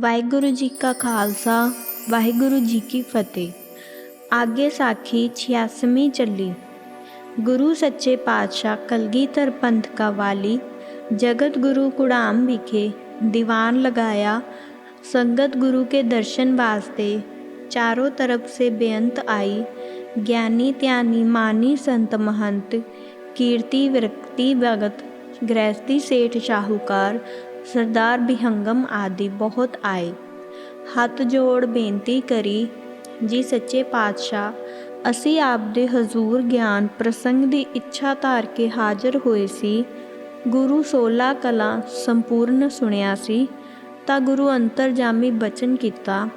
ਵਾਹਿਗੁਰੂ ਜੀ ਕਾ ਖਾਲਸਾ ਵਾਹਿਗੁਰੂ ਜੀ ਕੀ ਫਤਿਹ ਆਗੇ ਸਾਖੀ 86ਵੀਂ ਚੱਲੀ ਗੁਰੂ ਸੱਚੇ ਪਾਤਸ਼ਾਹ ਕਲਗੀਧਰ ਪੰਥ ਕਾ ਵਾਲੀ जगत गुरु कुड़ाम विखे दीवान लगाया संगत गुरु के दर्शन वास्ते चारों तरफ से बेअंत आई ज्ञानी त्यानी मानी संत महंत कीर्ति विरक्ति भगत गृहस्थी सेठ शाहूकार ਸਰਦਾਰ ਬਿਹੰਗਮ ਆਦਿ ਬਹੁਤ ਆਏ। ਹੱਥ ਜੋੜ ਬੇਨਤੀ ਕਰੀ, ਜੀ ਸੱਚੇ ਪਾਤਸ਼ਾਹ, ਅਸੀਂ ਆਪ ਦੇ ਹਜ਼ੂਰ ਗਿਆਨ ਪ੍ਰਸੰਗ ਦੀ ਇੱਛਾ ਧਾਰ ਕੇ ਹਾਜ਼ਰ ਹੋਏ ਸੀ। ਗੁਰੂ 16 ਕਲਾ ਸੰਪੂਰਨ ਸੁਣਿਆ ਸੀ, ਤਾਂ ਗੁਰੂ ਅੰਤਰ ਜਾਮੀ ਬਚਨ ਕੀਤਾ।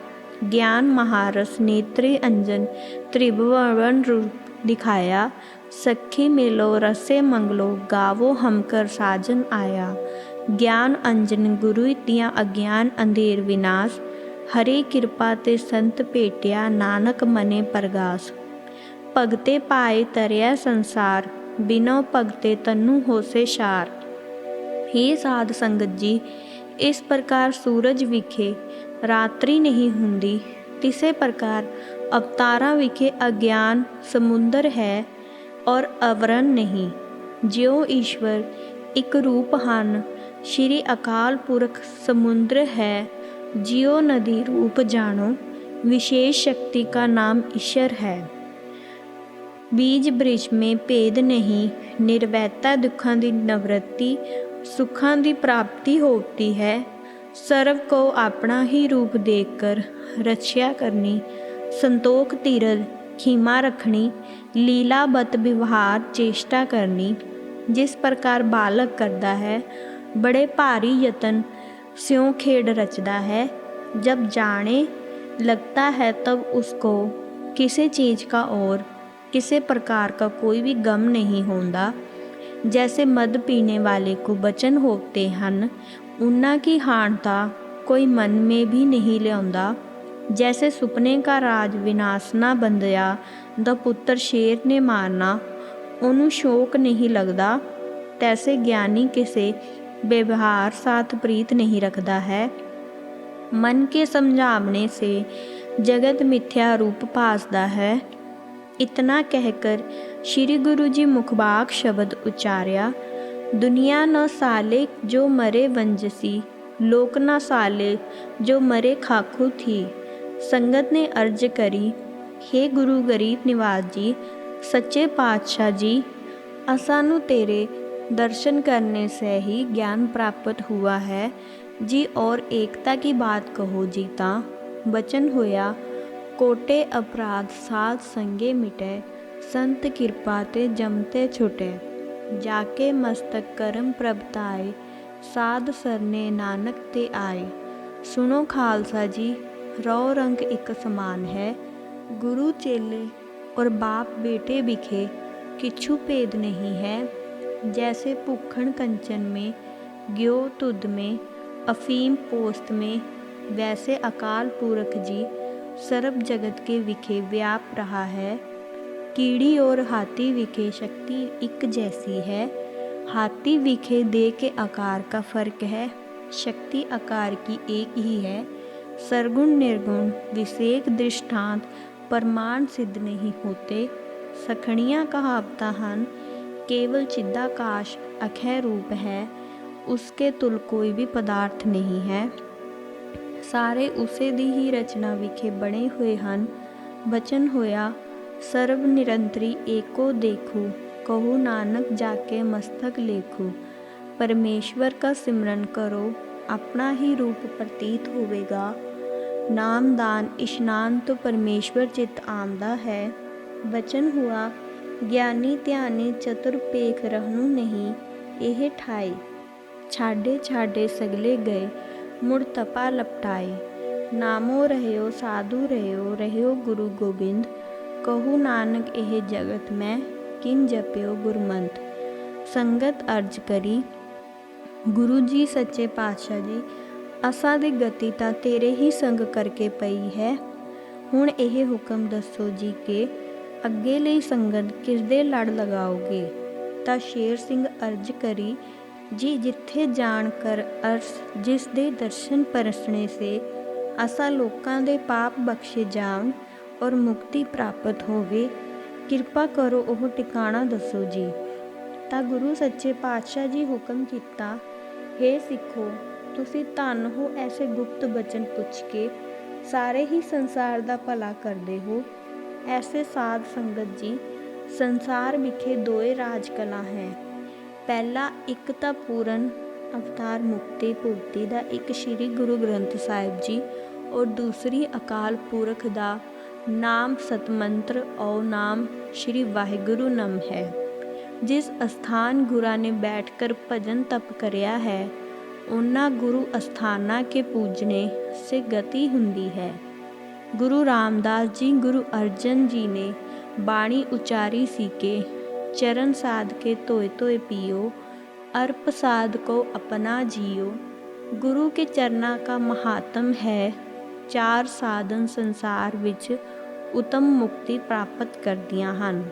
ਗਿਆਨ ਮਹਾਰਸ ਨੇਤਰੀ ਅੰਜਨ ਤ੍ਰਿਭਵਨ ਰੂਪ ਦਿਖਾਇਆ। ਸਖੀ ਮਿਲੋ ਰਸੇ ਮੰਗਲੋ, ਗਾਵੋ ਹਮਕਰ ਸਾਜਨ ਆਇਆ। ਗਿਆਨ ਅੰਜਨ ਗੁਰੂ ਦੀਆਂ ਅਗਿਆਨ ਅੰਧੇਰ ਵਿਨਾਸ਼, ਹਰੀ ਕਿਰਪਾ ਤੇ ਸੰਤ ਭੇਟਿਆ ਨਾਨਕ ਮਨੇ ਪ੍ਰਗਾਸ। ਭਗਤੇ ਪਾਏ ਤਰਿਆ ਸੰਸਾਰ, ਬਿਨੋ ਭਗਤੇ ਤਨੂ ਹੋਸੇ ਸ਼ਾਰ। हे ਸਾਧ ਸੰਗਤ ਜੀ, ਇਸ ਪ੍ਰਕਾਰ ਸੂਰਜ ਵਿਖੇ ਰਾਤਰੀ ਨਹੀਂ ਹੁੰਦੀ, ਤਿਸੇ ਪ੍ਰਕਾਰ ਅਵਤਾਰਾਂ ਵਿਖੇ ਅਗਿਆਨ ਸਮੁੰਦਰ ਹੈ ਔਰ ਅਵਰਨ ਨਹੀਂ। ਜਿਉ ਈਸ਼ਵਰ ਇੱਕ ਰੂਪ ਹਨ ਸ਼੍ਰੀ ਅਕਾਲ ਪੁਰਖ ਸਮੁੰਦਰ ਹੈ ਜਿਉ ਨਦੀ रूप जानो विशेष शक्ति का नाम ईश्वर है ਬੀਜ ਬ੍ਰਿਜ ਮੇ ਭੇਦ ਨਹੀਂ ਨਿਰਵੈਤਾ ਦੁੱਖਾਂ ਦੀ ਨਿਵਰਤੀ ਸੁੱਖਾਂ ਦੀ ਪ੍ਰਾਪਤੀ ਹੋਤੀ ਹੈ ਸਰਵ ਕੋ ਆਪਣਾ ਹੀ ਰੂਪ ਦੇਖ ਕਰ ਰਛਿਆ ਕਰਨੀ ਸੰਤੋਖ ਧੀਰਜ ਖੀਮਾ ਰੱਖਣੀ ਲੀਲਾ ਬਤ ਵਿਵਹਾਰ ਚੇਸ਼ਟਾ ਕਰਨੀ ਜਿਸ ਪ੍ਰਕਾਰ ਬਾਲਕ ਕਰਦਾ ਹੈ ਬੜੇ ਭਾਰੀ ਯਤਨ ਸਿਉ ਖੇਡ ਰਚਦਾ ਹੈ जब जाने लगता है तब उसको किसी चीज़ का और किसी प्रकार का कोई भी गम नहीं होता जैसे मद पीने वाले को बचन होते हैं उन्ना की हानता कोई मन में भी नहीं लिया जैसे सुपने का राज विनाशना बंदया द पुत्र शेर ने मारना उन्होंने शौक नहीं लगता तैसे ज्ञानी किसी व्यवहार साथ प्रीत नहीं रखता है मन के समझावने से जगत मिथ्या रूप भासदा है इतना कहकर श्री गुरु जी मुखबाग शब्द उच्चार्या दुनिया न साले जो मरे वंजसी लोक न साले जो मरे खाखू थी संगत ने अर्ज करी हे गुरु गरीब निवास जी सच्चे पातशाह जी असानु तेरे दर्शन करने से ही ज्ञान प्राप्त हुआ है। जी और एकता की बात कहो, जीता। बचन होया, कोटे अपराध साध संगे मिटे। संत कृपा ते जमते छुटे। जाके मस्तक करम प्रभताए साध सरने नानक ते आए। सुनो खालसा जी, रौ रंग एक समान है। गुरु चेले और बाप बेटे बिखे, किछु भेद नहीं है। जैसे भूखण कंचन में, ग्यो तुद में, अफीम पोस्त में, वैसे अकाल पुरख जी सर्व जगत के विखे व्याप रहा है। कीड़ी और हाथी विखे शक्ति एक जैसी है। हाथी विखे दे के आकार का फ़र्क है। शक्ति आकार की एक ही है। सरगुण निर्गुण विषेक दृष्टांत प्रमाण सिद्ध नहीं होते। सखणियाँ कहावता ਹਨ केवल चिदाकाश अखय रूप है उसके तुल कोई भी पदार्थ नहीं है ਸਾਰੇ ਉਸੇ ਦੀ ਹੀ ਰਚਨਾ ਵਿਖੇ ਬਣੇ ਹੋਏ ਹਨ ਬਚਨ ਹੋਇਆ ਸਰਬ ਨਿਰੰਤਰੀ ਏਕੋ ਦੇਖੂ ਕਹੂ ਨਾਨਕ ਜਾ ਕੇ ਮਸਤਕ ਲੇਖੂ ਪਰਮੇਸ਼ਵਰ ਦਾ ਸਿਮਰਨ ਕਰੋ ਆਪਣਾ ਹੀ ਰੂਪ ਪ੍ਰਤੀਤ ਹੋਵੇਗਾ ਨਾਮਦਾਨ ਇਸ਼ਨਾਨ ਤੋਂ ਪਰਮੇਸ਼ਵਰ ਚਿਤ ਆਮਦਾ ਹੈ ਬਚਨ ਹੁਆ ਗਿਆਨੀ ਧਿਆਨੀ ਚਤੁਰ ਪੇਖ ਰਹਨੂ ਨਹੀਂ, ਇਹ ਠਾਈ। ਛਾਡੇ ਛਾਡੇ ਸਗਲੇ ਗਏ, ਮੁੜ ਤਪਾ ਲਪਟਾਏ ਨਾਮੋ ਰਹਿਓ ਸਾਧੂ ਰਹਿਓ ਰਹਿਓ ਗੁਰੂ ਗੋਬਿੰਦ। ਕਹੂ ਨਾਨਕ ਇਹ ਜਗਤ ਮੈਂ, ਕਿਨ ਜਪਿਓ ਗੁਰਮੰਤ। ਸੰਗਤ ਅਰਜ ਕਰੀ, ਗੁਰੂ ਜੀ ਸੱਚੇ ਪਾਤਸ਼ਾਹ ਜੀ, ਅਸਾਂ ਦੀ ਗਤੀ ਤਾਂ ਤੇਰੇ ਹੀ ਸੰਗ ਕਰਕੇ ਪਈ ਹੈ। ਹੁਣ ਇਹ ਹੁਕਮ ਦੱਸੋ ਜੀ ਕਿ ਅੱਗੇ ਲਈ ਸੰਗਤ ਕਿਸਦੇ ਲੜ ਲਗਾਓਗੇ? ਤਾਂ ਸ਼ੇਰ ਸਿੰਘ ਅਰਜ ਕਰੀ, ਜੀ ਜਿੱਥੇ ਜਾਣ ਕਰ ਅਰਸ ਜਿਸ ਦੇ ਦਰਸ਼ਨ ਪਰਸਣੇ ਸੇ, ਅਸਾ ਲੋਕਾਂ ਦੇ ਪਾਪ ਬਖਸ਼ੇ ਜਾਣ ਔਰ ਮੁਕਤੀ ਪ੍ਰਾਪਤ ਹੋਵੇ। ਕਿਰਪਾ ਕਰੋ ਉਹ ਟਿਕਾਣਾ ਦੱਸੋ ਜੀ। ਤਾਂ ਗੁਰੂ ਸੱਚੇ ਪਾਤਸ਼ਾਹ ਜੀ ਹੁਕਮ ਕੀਤਾ, ਹੇ ਸਿੱਖੋ, ਤੁਸੀਂ ਧੰਨ ਹੋ ਐਸੇ ਗੁਪਤ ਬਚਨ ਪੁੱਛ ਕੇ, ਸਾਰੇ ਹੀ ਸੰਸਾਰ ਦਾ ਭਲਾ ਕਰਦੇ ਹੋ। ਐਸੇ ਸਾਧ ਸੰਗਤ ਜੀ, ਸੰਸਾਰ ਵਿਖੇ ਦੋਏ ਰਾਜ ਕਲਾ ਹੈ। ਪਹਿਲਾ ਇੱਕ ਤਾਂ ਪੂਰਨ ਅਵਤਾਰ ਮੁਕਤੀ ਭੁਗਤੀ ਦਾ ਇੱਕ ਸ੍ਰੀ ਗੁਰੂ ਗ੍ਰੰਥ ਸਾਹਿਬ ਜੀ, ਔਰ ਦੂਸਰੀ ਅਕਾਲ ਪੁਰਖ ਦਾ ਨਾਮ ਸਤਮੰਤਰ ਔ ਨਾਮ ਸ੍ਰੀ ਵਾਹਿਗੁਰੂ ਨਮ ਹੈ। ਜਿਸ ਅਸਥਾਨ ਗੁਰਾਂ ਨੇ ਬੈਠ ਕਰ ਭਜਨ ਤਪ ਕਰਿਆ ਹੈ, ਉਹਨਾਂ ਗੁਰੂ ਅਸਥਾਨਾਂ ਕੇ ਪੂਜਨੇ ਸੇ ਗਤੀ ਹੁੰਦੀ ਹੈ। ਗੁਰੂ ਰਾਮਦਾਸ ਜੀ, ਗੁਰੂ ਅਰਜਨ ਜੀ ਨੇ ਬਾਣੀ ਉਚਾਰੀ ਸੀ ਕਿ, ਚਰਨ ਸਾਧ ਕੇ ਧੋਏ ਧੋਏ ਪੀਓ, ਅਰਪ ਪ੍ਰਸਾਦ ਕੋ ਆਪਣਾ ਜੀਓ। ਗੁਰੂ ਕੇ ਚਰਨਾ ਕਾ ਮਹਾਤਮ ਹੈ, ਚਾਰ ਸਾਧਨ ਸੰਸਾਰ ਵਿੱਚ ਉਤਮ ਮੁਕਤੀ ਪ੍ਰਾਪਤ ਕਰਦੀਆਂ ਹਨ।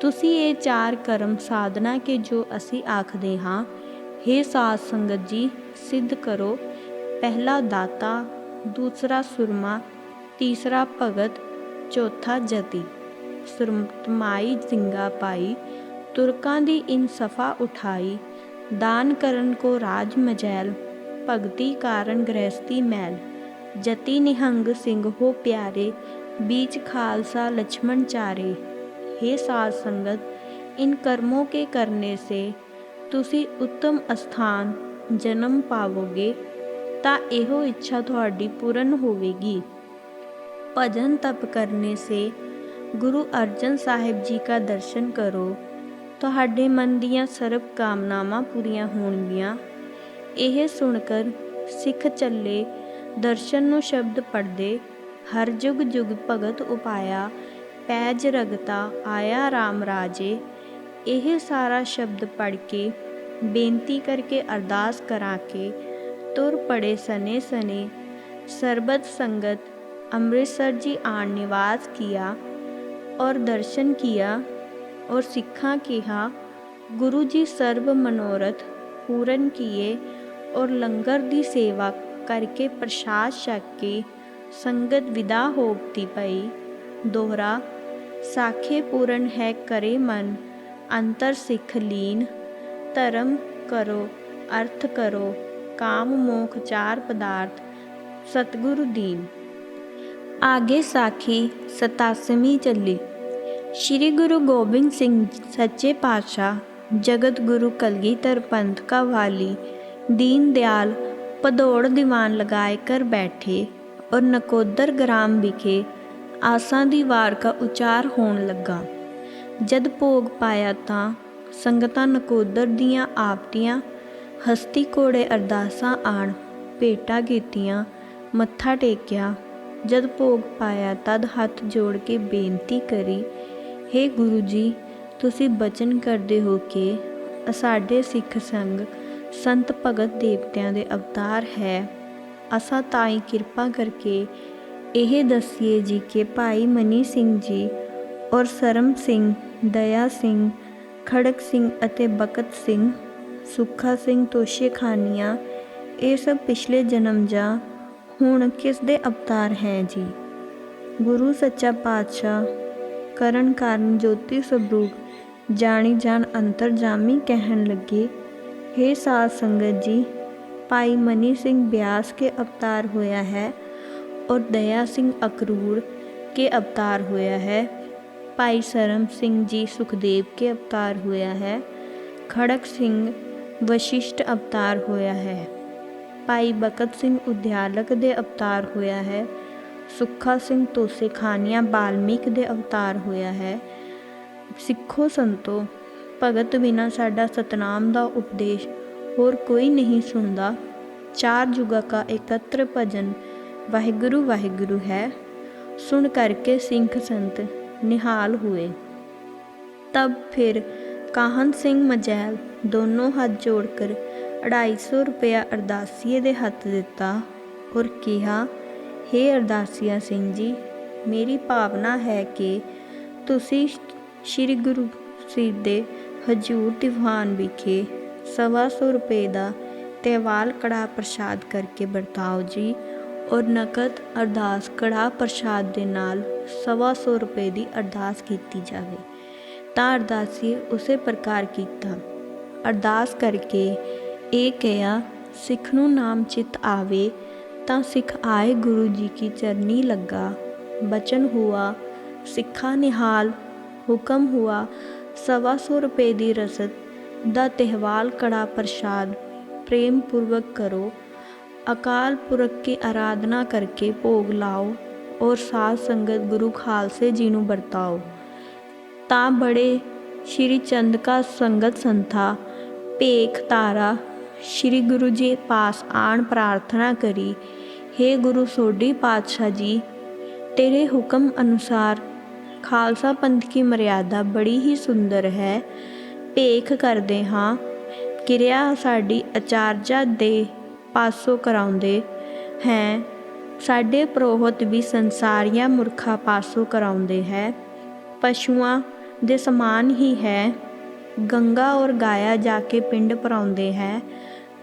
ਤੁਸੀਂ ਇਹ ਚਾਰ ਕਰਮ ਸਾਧਨਾ ਕੇ ਜੋ ਅਸੀਂ ਆਖਦੇ ਹਾਂ हे ਸਾਧ ਸੰਗਤ ਜੀ, ਸਿੱਧ ਕਰੋ। ਪਹਿਲਾ ਦਾਤਾ, ਦੂਸਰਾ ਸੁਰਮਾ ਤੀਸਰਾ ਭਗਤ ਚੌਥਾ ਜਤੀ ਸੁਰਮਤਮਾਈ ਜ਼ਿੰਗਾ ਪਾਈ ਤੁਰਕਾਂ ਦੀ ਇਨ ਸਫਾ ਉਠਾਈ ਦਾਨ ਕਰਨ ਕੋ ਰਾਜ ਮਜੈਲ ਭਗਤੀ ਕਾਰਨ ਗ੍ਰਹਿਸਤੀ ਮੈਲ ਜਤੀ ਨਿਹੰਗ ਸਿੰਘ ਹੋ ਪਿਆਰੇ बीच खालसा लक्ष्मण चारे हे साध संगत इन कर्मों के करने से ਤੁਸੀਂ ਉੱਤਮ ਅਸਥਾਨ ਜਨਮ ਪਾਵੋਗੇ ਤਾਂ ਇਹੋ ਇੱਛਾ ਤੁਹਾਡੀ ਪੂਰਨ ਹੋਵੇਗੀ ਭਜਨ ਤਪ ਕਰਨੇ ਸੇ ਗੁਰੂ ਅਰਜਨ ਸਾਹਿਬ ਜੀ ਦਾ ਦਰਸ਼ਨ ਕਰੋ। ਤੁਹਾਡੇ ਮਨ ਦੀਆਂ ਸਰਬ ਕਾਮਨਾਵਾਂ ਪੂਰੀਆਂ ਹੋਣਗੀਆਂ। ਇਹ ਸੁਣ ਕਰ ਸਿੱਖ ਚੱਲੇ ਦਰਸ਼ਨ ਨੂੰ ਸ਼ਬਦ ਪੜਦੇ ਹਰ ਜੁਗ ਜੁਗ ਭਗਤ ਉਪਾਇਆ ਪੈਜ ਰਗਤਾ ਆਇਆ RAM ਰਾਜੇ। ਇਹ ਸਾਰਾ ਸ਼ਬਦ ਪੜ ਕੇ ਬੇਨਤੀ ਕਰਕੇ ਅਰਦਾਸ ਕਰਾ ਕੇ ਤੁਰ ਪੜੇ ਸਨੇ ਸਨੇ ਸਰਬਤ ਸੰਗਤ ਅੰਮ੍ਰਿਤਸਰ ਜੀ ਆਣ ਨਿਵਾਸ ਕੀਆ ਔਰ ਦਰਸ਼ਨ ਕੀਆ ਔਰ ਸਿੱਖਾਂ ਕਿਹਾ ਗੁਰੂ ਜੀ ਸਰਬ ਮਨੋਰਥ ਪੂਰਨ ਕੀਏ ਔਰ ਲੰਗਰ ਦੀ ਸੇਵਾ ਕਰਕੇ ਪ੍ਰਸ਼ਾਦ ਛਕ ਕੇ ਸੰਗਤ ਵਿਦਾ ਹੋਪਤੀ ਪਈ ਦੋਹਰਾ ਸਾਖੇ ਪੂਰਨ ਹੈ ਕਰੇ ਮਨ ਅੰਤਰ ਸਿੱਖ ਲੀਨ ਧਰਮ ਕਰੋ ਅਰਥ ਕਰੋ ਕਾਮ ਮੋਖ ਚਾਰ ਪਦਾਰਥ ਸਤਗੁਰੂ ਦੀਨ ਆਗੇ ਸਾਖੀ 87ਵੀਂ ਚੱਲੀ ਸ੍ਰੀ ਗੁਰੂ ਗੋਬਿੰਦ ਸਿੰਘ ਸੱਚੇ ਪਾਤਸ਼ਾਹ ਜਗਤ ਗੁਰੂ ਕਲਗੀਧਰ ਪੰਥ ਕਾ ਵਾਲੀ दीन दयाल पदौड़ दीवान लगाए कर बैठे और नकोदर ग्राम विखे ਆਸਾਂ ਦੀ ਵਾਰ ਕਾ ਉਚਾਰ ਹੋਣ ਲੱਗਾ ਜਦ ਭੋਗ ਪਾਇਆ ਤਾਂ ਸੰਗਤਾਂ ਨਕੋਦਰ ਦੀਆਂ ਆਪਤੀਆਂ ਹਸਤੀ ਕੋੜੇ ਅਰਦਾਸਾਂ ਆਣ ਭੇਟਾ ਕੀਤੀਆਂ ਮੱਥਾ ਟੇਕਿਆ ਜਦ ਭੋਗ ਪਾਇਆ ਤਦ ਹੱਥ ਜੋੜ ਕੇ ਬੇਨਤੀ ਕਰੀ हे ਗੁਰੂ ਜੀ, ਤੁਸੀਂ ਬਚਨ ਕਰਦੇ ਹੋ ਕਿ ਸਾਡੇ ਸਿੱਖ ਸੰਗ ਸੰਤ ਭਗਤ ਦੇਵਤਿਆਂ ਦੇ ਅਵਤਾਰ ਹੈ। ਅਸਾਂ ਤਾਈ ਕਿਰਪਾ ਕਰਕੇ ਇਹ ਦੱਸੀਏ ਜੀ ਕਿ ਭਾਈ ਮਨੀ ਸਿੰਘ ਜੀ ਔਰ ਸਰਮ ਸਿੰਘ, ਦਇਆ ਸਿੰਘ, ਖੜਕ ਸਿੰਘ ਅਤੇ ਬਕਤ ਸਿੰਘ, ਸੁੱਖਾ ਸਿੰਘ ਤੋਸ਼ੇ ਖਾਨੀਆਂ, ਇਹ ਸਭ ਪਿਛਲੇ ਜਨਮ ਜਾਂ ਹੁਣ ਕਿਸ ਦੇ ਅਵਤਾਰ ਹੈ ਜੀ ਗੁਰੂ ਸੱਚਾ ਪਾਤਸ਼ਾਹ ਕਰਨ ਕਾਰਨ ਜੋਤੀ ਸਬਰੂਪ ਜਾਣੀ ਜਾਣ ਅੰਤਰਜਾਮੀ ਕਹਿਣ ਲੱਗੇ हे साध संगत जी ਭਾਈ ਮਨੀ ਸਿੰਘ ਬਿਆਸ ਕੇ ਅਵਤਾਰ ਹੋਇਆ ਹੈ ਔਰ ਦਇਆ ਸਿੰਘ ਅਕਰੂਰ ਕੇ ਅਵਤਾਰ ਹੋਇਆ ਹੈ ਭਾਈ ਸਰਮ ਸਿੰਘ ਜੀ ਸੁਖਦੇਵ ਕੇ ਅਵਤਾਰ ਹੋਇਆ ਹੈ ਖੜਕ ਸਿੰਘ ਵਸ਼ਿਸ਼ਟ ਅਵਤਾਰ ਹੋਇਆ ਹੈ ਭਾਈ ਬਕਤ ਸਿੰਘ ਉਦਿਆਲਕ ਦੇ ਅਵਤਾਰ ਹੋਇਆ ਹੈ। ਸੁੱਖਾ ਸਿੰਘ ਤੋਸੇ ਖਾਨੀਆਂ ਬਾਲਮੀਕ ਦੇ ਅਵਤਾਰ ਹੋਇਆ ਹੈ। ਸਿੱਖੋ ਸੰਤੋ, ਭਗਤ ਬਿਨਾ ਸਾਡਾ ਸਤਨਾਮ ਦਾ ਉਪਦੇਸ਼ ਹੋਰ ਕੋਈ ਨਹੀਂ ਸੁਣਦਾ। ਚਾਰ ਜੁਗਾ ਕਾ ਇਕੱਤਰ ਭਜਨ, ਵਾਹਿਗੁਰੂ ਵਾਹਿਗੁਰੂ ਹੈ। ਸੁਣ ਕਰਕੇ ਸਿੰਖ ਸੰਤ ਨਿਹਾਲ ਹੋਏ। ਤਬ ਫਿਰ ਕਾਹਨ ਸਿੰਘ ਮਜੈਲ ਦੋਨੋਂ ਹੱਥ ਜੋੜ ਕਰ 250 ਰੁਪਇਆ ਅਰਦਾਸੀਏ ਦੇ ਹੱਥ ਦਿੱਤਾ ਔਰ ਕਿਹਾ हे ਅਰਦਾਸੀਆ ਸਿੰਘ ਜੀ, ਮੇਰੀ ਭਾਵਨਾ ਹੈ ਕਿ ਤੁਸੀਂ ਸ੍ਰੀ ਗੁਰੂ ਸਾਹਿਬ ਦੇ ਹਜੂਰ ਦੀਵਾਨ ਵਿਖੇ ਸਵਾ ਸੌ ਰੁਪਏ ਦਾ ਤੇਵਾਲ ਕੜਾ ਪ੍ਰਸ਼ਾਦ ਕਰਕੇ ਵਰਤਾਓ ਜੀ ਔਰ ਨਕਦ ਅਰਦਾਸ ਕੜਾ ਪ੍ਰਸ਼ਾਦ ਦੇ ਨਾਲ ਸਵਾ ਸੌ ਰੁਪਏ ਦੀ ਅਰਦਾਸ ਕੀਤੀ ਜਾਵੇ। ਤਾਂ ਅਰਦਾਸੀ ਉਸੇ ਪ੍ਰਕਾਰ ਕੀਤਾ। ਅਰਦਾਸ ਕਰਕੇ ਇਹ ਕਿਹਾ, ਸਿੱਖ ਨੂੰ ਨਾਮ ਚਿਤ ਆਵੇ ਤਾਂ ਸਿੱਖ ਆਏ ਗੁਰੂ ਜੀ ਕੀ ਚਰਨੀ ਲੱਗਾ। ਬਚਨ ਹੁਆ, ਸਿੱਖਾ ਨਿਹਾਲ, ਹੁਕਮ ਹੁਆ, ਸਵਾ ਸੌ ਰੁਪਏ ਦੀ ਰਸਦ ਦਾ ਤਿਹਵਾਲ ਕੜਾ ਪ੍ਰਸ਼ਾਦ, ਪ੍ਰੇਮ ਪੂਰਵਕ ਕਰੋ, ਅਕਾਲ ਪੁਰਖ ਕੀ ਆਰਾਧਨਾ ਕਰਕੇ ਭੋਗ ਲਾਓ ਔਰ ਸਾਧ ਸੰਗਤ ਗੁਰੂ ਖਾਲਸੇ ਜੀ ਨੂੰ ਵਰਤਾਓ। ਤਾਂ ਬੜੇ ਸ਼੍ਰੀ ਚੰਦਕਾ ਸੰਗਤ ਸੰਥਾ, ਭੇਖ ਤਾਰਾ ਸ਼੍ਰੀ ਗੁਰੂ ਜੀ ਪਾਸ ਆਣ ਪ੍ਰਾਰਥਨਾ ਕਰੀ हे ਗੁਰੂ ਸੋਢੀ ਪਾਤਸ਼ਾਹ ਜੀ, ਤੇਰੇ ਹੁਕਮ ਅਨੁਸਾਰ ਖਾਲਸਾ ਪੰਥ ਕੀ ਮਰਿਆਦਾ ਬੜੀ ਹੀ ਸੁੰਦਰ ਹੈ। ਭੇਖ ਕਰਦੇ ਹਾਂ, ਕਿਰਿਆ ਸਾਡੀ ਆਚਾਰਜਾ ਦੇ ਪਾਸੋਂ ਕਰਾਉਂਦੇ ਹੈ। ਸਾਡੇ ਪ੍ਰੋਹਤ ਵੀ ਸੰਸਾਰੀਆਂ ਮੁਰਖਾ ਪਾਸੋਂ ਕਰਾਉਂਦੇ ਹੈ। ਪਸ਼ੂਆਂ ਦੇ ਸਮਾਨ ਹੀ ਹੈ। ਗੰਗਾ ਔਰ ਗਾਇਆ ਜਾ ਕੇ ਪਿੰਡ ਪਰਾਉਂਦੇ ਹੈ।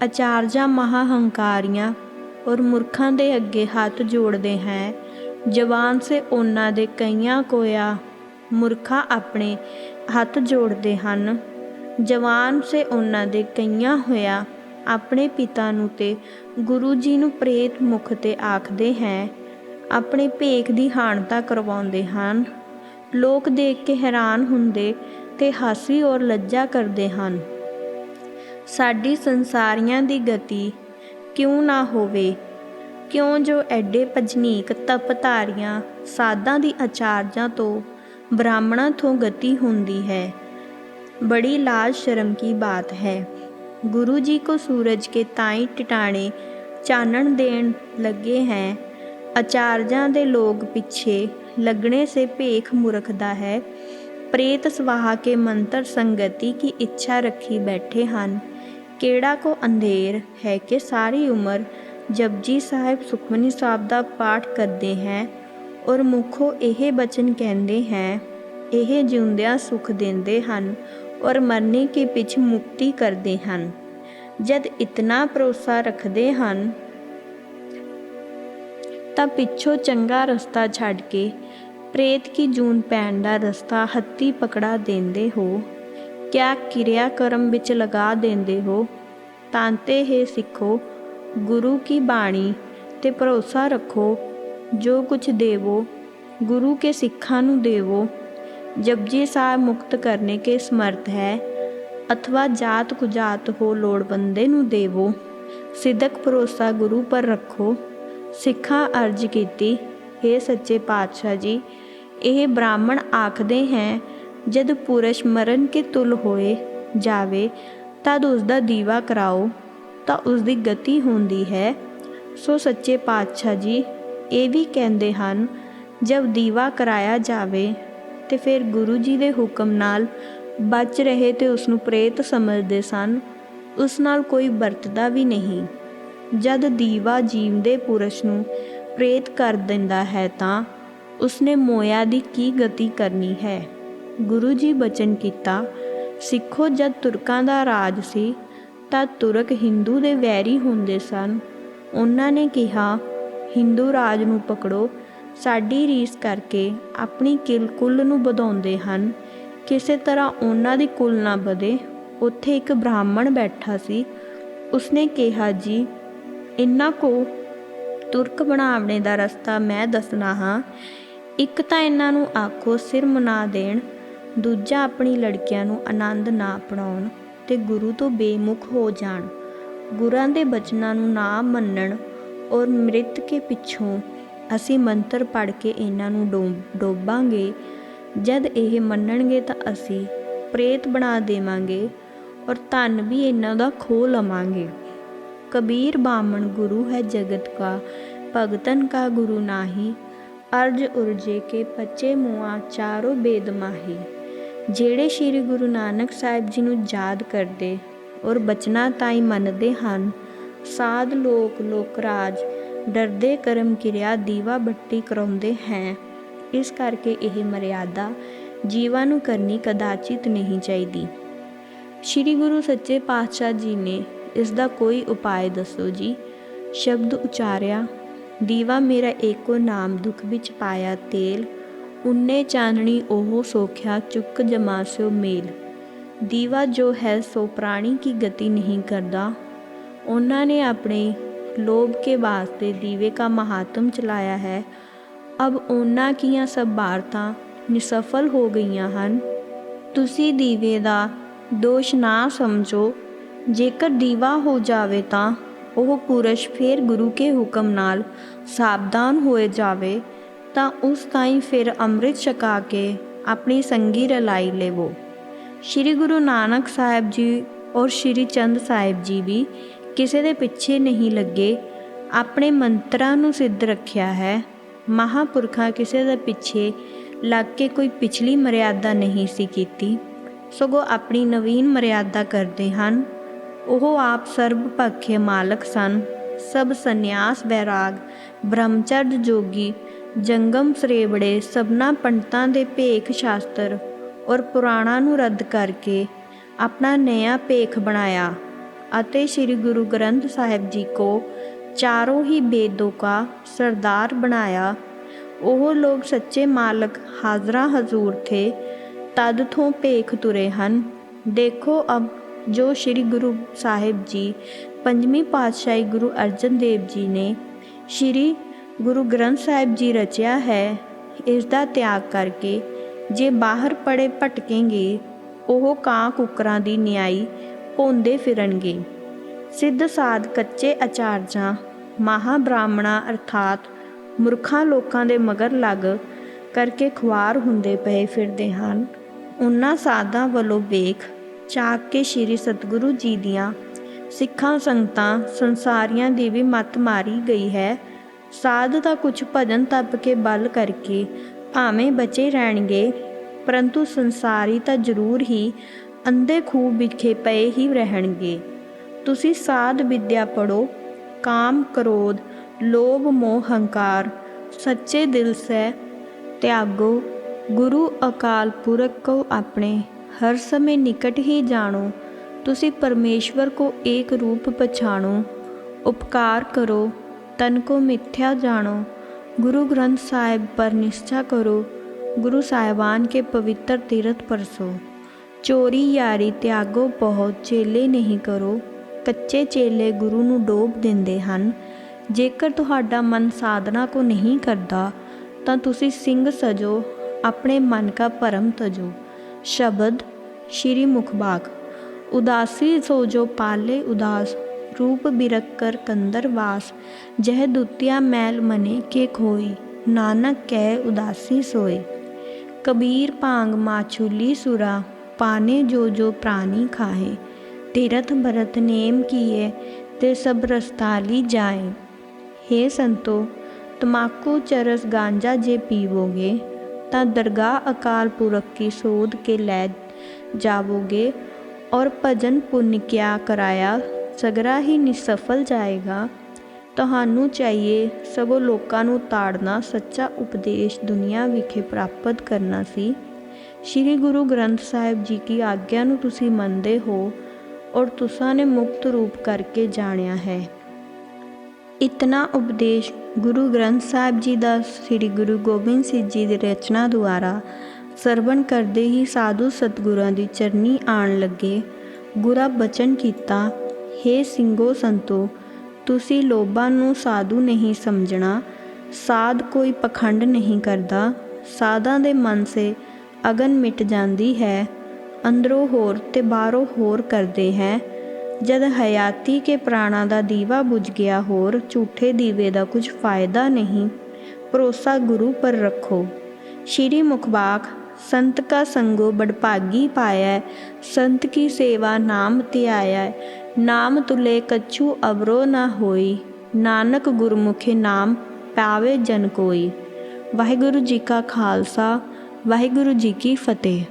ਆਚਾਰਜਾ ਮਹਾ ਹੰਕਾਰੀਆਂ ਔਰ ਮੁਰਖਾਂ ਦੇ ਅੱਗੇ ਹੱਥ ਜੋੜਦੇ ਹੈ। ਜਵਾਨ ਸੇ ਉਹਨਾਂ ਦੇ ਕਈਆਂ ਕੋਇਆ ਮੁਰਖਾ ਆਪਣੇ ਹੱਥ ਜੋੜਦੇ ਹਨ। ਜਵਾਨ ਸੇ ਉਹਨਾਂ ਦੇ ਕਈਆਂ ਹੋਇਆ ਆਪਣੇ ਪਿਤਾ ਨੂੰ ਤੇ ਗੁਰੂ ਜੀ ਨੂੰ ਪ੍ਰੇਤ ਮੁਖ ਤੇ ਆਖਦੇ ਹੈ। ਆਪਣੇ ਭੇਖ ਦੀ ਹਾਨਤਾ ਕਰਵਾਉਂਦੇ ਹਨ। ਲੋਕ ਦੇਖ ਕੇ ਹੈਰਾਨ ਹੁੰਦੇ ਤੇ ਹਾਸੀ ਔਰ ਲੱਜਾ ਕਰਦੇ ਹਨ। ਸਾਡੀ ਸੰਸਾਰੀਆਂ ਦੀ ਗਤੀ ਕਿਉਂ ਨਾ ਹੋਵੇ? ਕਿਉਂ ਜੋ ਐਡੇ ਭਜਨੀਕ ਤਪ ਧਾਰੀਆਂ ਸਾਧਾਂ ਦੀ ਆਚਾਰਜਾਂ ਤੋਂ ਬ੍ਰਾਹਮਣਾਂ ਤੋਂ ਗਤੀ ਹੁੰਦੀ ਹੈ? ਬੜੀ ਲਾਜ ਸ਼ਰਮ ਕੀ ਬਾਤ ਹੈ। ਗੁਰੂ ਜੀ ਕੋ ਸੂਰਜ ਕੇ ਤਾਈ ਟਿਟਾਣੇ ਚਾਨਣ ਦੇਣ ਲੱਗੇ ਹੈ। ਆਚਾਰਜਾਂ ਦੇ ਲੋਕ ਪਿੱਛੇ ਲੱਗਣੇ ਸੇ ਭੇਖ ਮੁਰਖਦਾ ਹੈ। ਪ੍ਰੇਤ ਸਵਾਹਾ ਕੇ ਮੰਤਰ ਸੰਗਤੀ ਕੀ ਇੱਛਾ ਰੱਖੀ ਬੈਠੇ ਹਨ। ਕਿਹੜਾ ਕੋ ਅੰਧੇਰ ਹੈ ਕਿ ਸਾਰੀ ਉਮਰ ਜਪਜੀ ਸਾਹਿਬ ਸੁਖਮਨੀ ਸਾਹਿਬ ਦਾ ਪਾਠ ਕਰਦੇ ਹੈ ਔਰ ਮੁਖੋ ਇਹ ਬਚਨ ਕਹਿੰਦੇ ਹੈ, ਇਹ ਜਿਉਂਦਿਆਂ ਸੁਖ ਦਿੰਦੇ ਹਨ ਔਰ ਮਰਨੇ ਕੇ ਪਿੱਛ ਮੁਕਤੀ ਕਰਦੇ ਹਨ। ਜਦ ਇਤਨਾ ਭਰੋਸਾ ਰੱਖਦੇ ਹਨ, ਤਾਂ ਪਿੱਛੋਂ ਚੰਗਾ ਰਸਤਾ ਛੱਡ ਕੇ ਪ੍ਰੇਤ ਕੀ ਜੂਨ ਪੈਣ ਦਾ ਰਸਤਾ ਹੱਤੀ ਪਕੜਾ ਦਿੰਦੇ ਹੋ। ਕਿਆ ਕਿਰਿਆ ਕਰਮ ਵਿੱਚ ਲਗਾ ਦਿੰਦੇ ਹੋ? ਤਾਂਤੇ ਹੈ ਸਿੱਖੋ, ਗੁਰੂ ਕੀ ਬਾਣੀ ਤੇ ਭਰੋਸਾ ਰੱਖੋ, ਜੋ ਕੁਝ ਦੇਵੋ, ਗੁਰੂ ਕੇ ਸਿੱਖਾਂ ਨੂੰ ਦੇਵੋ। ਜਪਜੀ ਸਾਹਿਬ ਮੁਕਤ ਕਰਨੇ ਕੇ ਸਮਰਥ ਹੈ, ਅਥਵਾ ਜਾਤ ਕੁਜਾਤ ਹੋ ਲੋੜਵੰਦੇ ਨੂੰ ਦੇਵੋ। ਸਿੱਧਕ ਭਰੋਸਾ ਗੁਰੂ ਪਰ ਰੱਖੋ। ਸਿੱਖਾਂ ਅਰਜ ਕੀਤੀ हे ਸੱਚੇ ਪਾਤਸ਼ਾਹ ਜੀ, ਇਹ ਬ੍ਰਾਹਮਣ ਆਖਦੇ ਹੈ ਜਦ ਪੁਰਸ਼ ਮਰਨ ਕੇ ਤੁਲ ਹੋਏ ਜਾਵੇ, ਤਦ ਉਸ ਦਾ ਦੀਵਾ ਕਰਾਓ, ਤਾਂ ਉਸ ਦੀ ਗਤੀ ਹੁੰਦੀ ਹੈ। ਸੋ ਸੱਚੇ ਪਾਤਸ਼ਾਹ ਜੀ, ਇਹ ਵੀ ਕਹਿੰਦੇ ਹਨ ਜਦ ਦੀਵਾ ਕਰਾਇਆ ਜਾਵੇ, ਤੇ ਫਿਰ ਗੁਰੂ ਜੀ ਦੇ ਹੁਕਮ ਨਾਲ ਬਚ ਰਹੇ ਤੇ ਉਸ ਨੂੰ ਪ੍ਰੇਤ ਸਮਝਦੇ ਸਨ, ਉਸ ਨਾਲ ਕੋਈ ਵਰਤਦਾ ਵੀ ਨਹੀਂ। ਜਦ ਦੀਵਾ ਜੀਵਦੇ ਪੁਰਸ਼ ਨੂੰ ਪ੍ਰੇਤ ਕਰ ਦਿੰਦਾ ਹੈ ਤਾਂ ਉਸਨੇ ਮੋਇਆ ਦੀ ਕੀ ਗਤੀ ਕਰਨੀ ਹੈ? ਗੁਰੂ ਜੀ ਬਚਨ ਕੀਤਾ, ਸਿੱਖੋ ਜਦ ਤੁਰਕਾਂ ਦਾ ਰਾਜ ਸੀ, ਤਾਂ ਤੁਰਕ ਹਿੰਦੂ ਦੇ ਵੈਰੀ ਹੁੰਦੇ ਸਨ। ਉਹਨਾਂ ਨੇ ਕਿਹਾ, ਹਿੰਦੂ ਰਾਜ ਨੂੰ ਪਕੜੋ, ਸਾਡੀ ਰੀਸ ਕਰਕੇ ਆਪਣੀ ਕਿਲ ਕੁੱਲ ਨੂੰ ਵਧਾਉਂਦੇ ਹਨ। ਕਿਸੇ ਤਰ੍ਹਾਂ ਉਹਨਾਂ ਦੀ ਕੁੱਲ ਨਾ ਵਧੇ। ਉੱਥੇ ਇੱਕ ਬ੍ਰਾਹਮਣ ਬੈਠਾ ਸੀ। ਉਸਨੇ ਕਿਹਾ, ਜੀ ਇਹਨਾਂ ਕੋ ਤੁਰਕ ਬਣਾਉਣੇ ਦਾ ਰਸਤਾ ਮੈਂ ਦੱਸਣਾ ਹਾਂ। ਇੱਕ ਤਾਂ ਇਹਨਾਂ ਨੂੰ ਆਖੋ, ਸਿਰ ਮਨਾ ਦੇਣ ਦੂਜਾ ਆਪਣੀ ਲੜਕੀਆਂ ਨੂੰ ਆਨੰਦ ਨਾ ਅਪਣਾਉਣ ਤੇ ਗੁਰੂ ਤੋਂ ਬੇਮੁਖ ਹੋ ਜਾਣ। ਗੁਰਾਂ ਦੇ ਬਚਨਾਂ ਨੂੰ ਨਾ ਮੰਨਣ ਔਰ ਮ੍ਰਿਤ ਕੇ ਪਿੱਛੋਂ ਅਸੀਂ ਮੰਤਰ ਪੜ ਕੇ ਇਹਨਾਂ ਨੂੰ ਡੋਬ- ਡੋਬਾਂਗੇ। ਜਦ ਇਹ ਮੰਨਣਗੇ ਤਾਂ ਅਸੀਂ ਪ੍ਰੇਤ ਬਣਾ ਦੇਵਾਂਗੇ ਔਰ ਧਨ ਵੀ ਇਹਨਾਂ ਦਾ ਖੋ ਲਵਾਂਗੇ। ਕਬੀਰ ਬਾਮਣ ਗੁਰੂ ਹੈ ਜਗਤ ਕਾ, ਭਗਤਨ ਕਾ ਗੁਰੂ ਨਾਹੀ ਅਰਜ ਉਰਜੇ ਕੇ ਪੱਚੇ ਮੁਆ ਚਾਰੋ ਬੇਦ ਮਾਹੀ। ਜਿਹੜੇ ਸ੍ਰੀ ਗੁਰੂ ਨਾਨਕ ਸਾਹਿਬ ਜੀ ਨੂੰ ਯਾਦ ਕਰਦੇ ਔਰ ਬਚਨਾ ਤਾਈ ਮੰਨਦੇ ਹਨ, ਸਾਧ ਲੋਕ ਲੋਕ ਰਾਜ ਡਰਦੇ ਕਰਮ ਕਿਰਿਆ ਦੀਵਾ ਬੱਤੀ ਕਰਾਉਂਦੇ ਹੈ। ਇਸ ਕਰਕੇ ਇਹ ਮਰਿਆਦਾ ਜੀਵਾਂ ਨੂੰ ਕਰਨੀ ਕਦਾਚਿਤ ਨਹੀਂ ਚਾਹੀਦੀ। ਸ੍ਰੀ ਗੁਰੂ ਸੱਚੇ ਪਾਤਸ਼ਾਹ ਜੀ ਨੇ ਇਸ ਦਾ ਕੋਈ ਉਪਾਅ ਦੱਸੋ ਜੀ? ਸ਼ਬਦ ਉਚਾਰਿਆ, ਦੀਵਾ ਮੇਰਾ ਏਕੋ ਨਾਮ ਦੁਖ ਵਿੱਚ ਪਾਇਆ ਤੇਲ ਉਨੇ ਚਾਨਣੀ ਉਹ ਸੋਖਿਆ ਚੁੱਕ ਜਮਾਸਿਓ ਮੇਲ ਦੀਵਾ ਜੋ ਹੈ ਸੋ ਪ੍ਰਾਣੀ ਕੀ ਗਤੀ ਨਹੀਂ ਕਰਦਾ ਉਹਨਾਂ ਨੇ ਆਪਣੇ ਲੋਭ ਕੇ ਵਾਸਤੇ ਦੀਵੇ का महात्म ਚਲਾਇਆ ਹੈ ਅਬ ਉਹਨਾਂ ਕੀਆਂ ਸਭ ਬਾਰਤਾਂ ਨਿਸਫਲ ਹੋ ਗਈਆਂ ਹਨ ਤੁਸੀਂ ਦੀਵੇ ਦਾ ਦੋਸ਼ ਨਾ ਸਮਝੋ ਜੇਕਰ ਦੀਵਾ ਹੋ ਜਾਵੇ ਤਾਂ ਉਹ ਪੁਰਸ਼ ਫੇਰ ਗੁਰੂ ਕੇ ਹੁਕਮ ਨਾਲ ਸਾਵਧਾਨ ਹੋਏ ਜਾਵੇ ਤਾਂ ਉਸ ਤਾਈਂ ਫਿਰ ਅੰਮ੍ਰਿਤ ਛਕਾ ਕੇ ਆਪਣੀ ਸੰਗੀ ਰਲਾਈ ਲੇਵੋ। ਸ਼੍ਰੀ ਗੁਰੂ ਨਾਨਕ ਸਾਹਿਬ ਜੀ ਔਰ ਸ਼੍ਰੀ ਚੰਦ ਸਾਹਿਬ ਜੀ ਵੀ ਕਿਸੇ ਦੇ ਪਿੱਛੇ ਨਹੀਂ ਲੱਗੇ, ਆਪਣੇ ਮੰਤਰਾਂ ਨੂੰ ਸਿੱਧ ਰੱਖਿਆ ਹੈ। ਮਹਾਪੁਰਖਾਂ ਕਿਸੇ ਦੇ ਪਿੱਛੇ ਲੱਗ ਕੇ ਕੋਈ ਪਿਛਲੀ ਮਰਿਆਦਾ ਨਹੀਂ ਸੀ ਕੀਤੀ। ਸਗੋਂ ਆਪਣੀ ਨਵੀਨ ਮਰਿਆਦਾ ਕਰਦੇ ਹਨ। ਉਹ ਆਪ ਸਰਬ ਪੱਖੇ ਮਾਲਕ ਸਨ। ਸਭ ਸੰਨਿਆਸ ਬੈਰਾਗ ਬ੍ਰਹਮਚਰਜ ਜੋਗੀ ਜੰਗਮ ਸਰੇਵੜੇ ਸਭਨਾ ਪੰਡਤਾਂ ਦੇ ਭੇਖ ਸ਼ਾਸਤਰ ਔਰ ਪੁਰਾਣਾ ਨੂੰ ਰੱਦ ਕਰਕੇ ਆਪਣਾ ਨਿਆ ਭੇਖ ਬਣਾਇਆ ਅਤੇ ਸ੍ਰੀ ਗੁਰੂ ਗ੍ਰੰਥ ਸਾਹਿਬ ਜੀ ਕੋ ਚਾਰੋਂ ਹੀ ਬੇਦੋਂ ਕਾ ਸਰਦਾਰ ਬਣਾਇਆ। ਉਹ ਲੋਕ ਸੱਚੇ ਮਾਲਕ ਹਾਜ਼ਰਾ ਹਜ਼ੂਰ ਥੇ, ਤਦ ਤੋਂ ਭੇਖ ਤੁਰੇ ਹਨ। ਦੇਖੋ ਅਬ ਜੋ ਸ੍ਰੀ ਗੁਰੂ ਸਾਹਿਬ ਜੀ ਪੰਜਵੀਂ ਪਾਤਸ਼ਾਹੀ ਗੁਰੂ ਅਰਜਨ ਦੇਵ ਜੀ ਨੇ ਸ੍ਰੀ ਗੁਰੂ ਗ੍ਰੰਥ ਸਾਹਿਬ ਜੀ ਰਚਿਆ ਹੈ ਇਸ ਦਾ ਤਿਆਗ ਕਰਕੇ ਜੇ ਬਾਹਰ ਪੜੇ ਭਟਕੇਂਗੇ, ਉਹ ਕਾਂ ਕੁੱਕਰਾਂ ਦੀ ਨਿਆਈ ਭੋਂਦੇ ਫਿਰਨਗੇ। ਸਿੱਧ ਸਾਧ ਕੱਚੇ ਅਚਾਰਜਾਂ ਮਹਾ ਬ੍ਰਾਹਮਣਾ ਅਰਥਾਤ ਮੁਰਖਾਂ ਲੋਕਾਂ ਦੇ ਮਗਰ ਲੱਗ ਕਰਕੇ ਖੁਆਰ ਹੁੰਦੇ ਪਏ ਫਿਰਦੇ ਹਨ। ਉਹਨਾਂ ਸਾਧਾਂ ਵੱਲੋਂ ਵੇਖ, ਚਾਕ ਕੇ ਸ੍ਰੀ ਸਤਿਗੁਰੂ ਜੀ ਦੀਆਂ ਸਿੱਖਾਂ ਸੰਗਤਾਂ ਸੰਸਾਰੀਆਂ ਦੀ ਵੀ ਮੱਤ ਮਾਰੀ ਗਈ ਹੈ। ਸਾਧ ਤਾਂ ਕੁਝ ਭਜਨ ਤਪ ਕੇ ਬਲ ਕਰਕੇ ਭਾਵੇਂ ਬਚੇ ਰਹਿਣਗੇ, ਪਰੰਤੂ ਸੰਸਾਰੀ ਤਾਂ ਜ਼ਰੂਰ ਹੀ ਅੰਧੇ ਖੂਬ ਵਿਖੇ ਪਏ ਹੀ ਰਹਿਣਗੇ। ਤੁਸੀਂ ਸਾਧ ਵਿਦਿਆ ਪੜੋ ਕਾਮ ਕ੍ਰੋਧ, ਲੋਭ, ਮੋਹ, ਹੰਕਾਰ, ਸੱਚੇ ਦਿਲ ਸੇ ਤਿਆਗੋ, ਗੁਰੂ ਅਕਾਲ ਪੁਰਖ ਕੋ ਆਪਣੇ, ਹਰ ਸਮੇਂ ਨਿਕਟ ਹੀ ਜਾਣੋ, ਤੁਸੀਂ ਪਰਮੇਸ਼ਵਰ ਕੋ ਏਕ ਰੂਪ ਪਛਾਣੋ, ਉਪਕਾਰ ਕਰੋ ਤਨ ਕੋ ਮਿਥਿਆ ਜਾਣੋ। ਗੁਰੂ ਗ੍ਰੰਥ ਸਾਹਿਬ ਪਰ ਨਿਸ਼ਚਾ ਕਰੋ, ਗੁਰੂ ਸਾਹਿਬਾਨ ਕੇ ਪਵਿੱਤਰ ਤੀਰਥ ਪਰਸੋ। ਚੋਰੀ ਯਾਰੀ ਤਿਆਗੋ ਬਹੁਤ ਚੇਲੇ ਨਹੀਂ ਕਰੋ। ਕੱਚੇ ਚੇਲੇ ਗੁਰੂ ਨੂੰ ਡੋਬ ਦਿੰਦੇ ਹਨ। ਜੇਕਰ ਤੁਹਾਡਾ ਮਨ ਸਾਧਨਾ ਕੋ ਨਹੀਂ ਕਰਦਾ, ਤਾਂ ਤੁਸੀਂ ਸਿੰਘ ਸਜੋ, ਆਪਣੇ ਮਨ ਕਾ ਭਰਮ ਤਜੋ। ਸ਼ਬਦ, ਸ਼੍ਰੀ ਮੁਖਬਾਗ ਉਦਾਸੀ ਸੋ ਜੋ ਪਾਲੇ ਉਦਾਸ ਰੂਪ ਬਿਰਕ ਕਰ ਕੰਦਰ ਵਾਸ ਜਹ ਦੁਤਿਆ ਮੈਲ ਮਨੇ ਕੇ ਖੋਈ ਨਾਨਕ ਕਹਿ ਉਦਾਸੀ ਸੋਏ ਕਬੀਰ ਭਾਂਗ ਮਾਛੂਲੀ ਸੁਰਾ ਪਾਨੇ ਜੋ ਜੋ ਪ੍ਰਾਨੀ ਖਾਏ ਤੀਰਥ ਭਰਤ ਨੇਮ ਕੀਏ ਤੇ ਸਭ ਰਸਤਾਲੀ ਜਾਏ हे ਸੰਤੋ ਤਮਾਕੂ ਚਰਸ ਗਾਂਜਾ ਜੇ ਪੀਵੋਗੇ ਤਾਂ ਦਰਗਾਹ ਅਕਾਲ ਪੁਰਖ ਕੀ ਸੋਧ ਕੇ ਲੈ ਜਾਵੋਗੇ ਔਰ ਭਜਨ ਪੁੰਨ ਕਿਆ ਕਰਾਇਆ ਸਗਰਾ ਹੀ ਨਿਸਫਲ ਜਾਏਗਾ। ਤੁਹਾਨੂੰ ਚਾਹੀਏ ਸਗੋਂ ਲੋਕਾਂ ਨੂੰ ਤਾੜਨਾ ਸੱਚਾ ਉਪਦੇਸ਼ ਦੁਨੀਆ ਵਿਖੇ ਪ੍ਰਾਪਤ ਕਰਨਾ ਸੀ। ਸ੍ਰੀ ਗੁਰੂ ਗ੍ਰੰਥ ਸਾਹਿਬ ਜੀ ਕੀ ਆਗਿਆ ਨੂੰ ਤੁਸੀਂ ਮੰਨਦੇ ਹੋ ਔਰ ਤੁਸਾਂ ਨੇ ਮੁਕਤ ਰੂਪ ਕਰਕੇ ਜਾਣਿਆ ਹੈ। ਇਤਨਾ ਉਪਦੇਸ਼ ਗੁਰੂ ਗ੍ਰੰਥ ਸਾਹਿਬ ਜੀ ਦਾ ਸ੍ਰੀ ਗੁਰੂ ਗੋਬਿੰਦ ਸਿੰਘ ਜੀ ਦੀ ਰਚਨਾ ਦੁਆਰਾ ਸਰਵਣ ਕਰਦੇ ਹੀ ਸਾਧੂ ਸਤਗੁਰਾਂ ਦੀ ਚਰਨੀ ਆਣ ਲੱਗੇ। ਗੁਰਾ ਬਚਨ ਕੀਤਾ हे ਸਿੰਘੋ ਸੰਤੋ, ਤੁਸੀਂ ਲੋਭਾਂ ਨੂੰ ਸਾਧੂ ਨਹੀਂ ਸਮਝਣਾ। ਸਾਧ ਕੋਈ ਪਖੰਡ ਨਹੀਂ ਕਰਦਾ। ਸਾਧਾਂ ਦੇ ਮਨ ਸੇ ਅਗਨ ਮਿਟ ਜਾਂਦੀ ਹੈ। ਅੰਦਰੋਂ ਹੋਰ ਤੇ ਬਾਹਰੋਂ ਹੋਰ ਕਰਦੇ ਹੈ। ਜਦ ਹਯਾਤੀ ਕੇ ਪ੍ਰਾਣਾ ਦਾ ਦੀਵਾ ਬੁਝ ਗਿਆ ਹੋਰ, ਝੂਠੇ ਦੀਵੇ ਦਾ ਕੁਝ ਫਾਇਦਾ ਨਹੀਂ। ਭਰੋਸਾ ਗੁਰੂ ਪਰ ਰੱਖੋ। ਸ਼੍ਰੀ ਮੁਖਬਾਕ ਸੰਤ ਕਾ ਸੰਗੋ ਬੜਭਾਗੀ ਪਾਇਆ ਸੰਤ ਕੀ ਸੇਵਾ ਨਾਮ ਧਿਆਇਆ ਨਾਮ ਤੁਲੇ ਕਛੂ ਅਵਰੋ ਨਾ ਹੋਈ। ਨਾਨਕ ਗੁਰਮੁਖੇ ਨਾਮ ਪਾਵੇ ਜਨ ਕੋਈ। ਵਾਹਿਗੁਰੂ ਜੀ ਕਾ ਖਾਲਸਾ, ਵਾਹਿਗੁਰੂ ਜੀ ਕੀ ਫਤਿਹ।